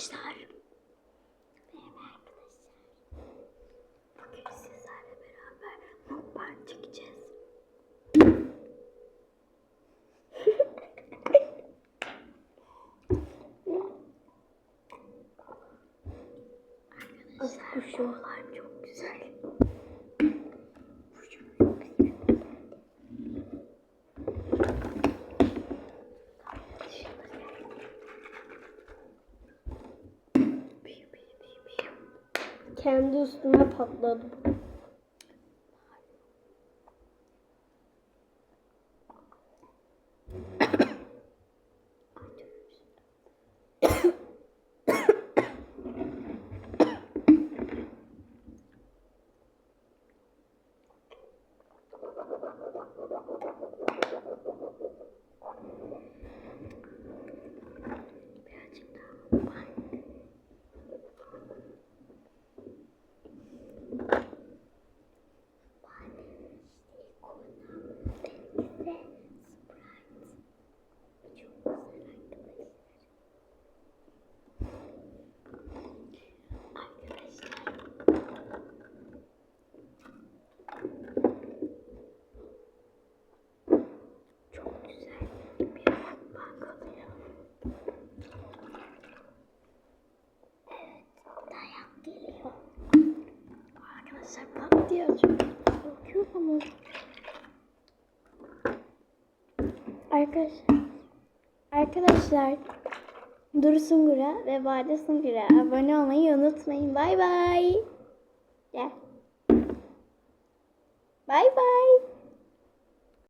Arkadaşlar. Merhaba arkadaşlar. Bugün sizlerle beraber mukbang çekeceğiz. Arkadaşlar kuşlar çok güzel. Kendi üstüme patladım. Arkadaşlar bak diyor çünkü korkuyor ama. Arkadaşlar, arkadaşlar Duru Sungur'a ve Bade Sungur'a abone olmayı unutmayın. Bay bay. Gel. Bay bay.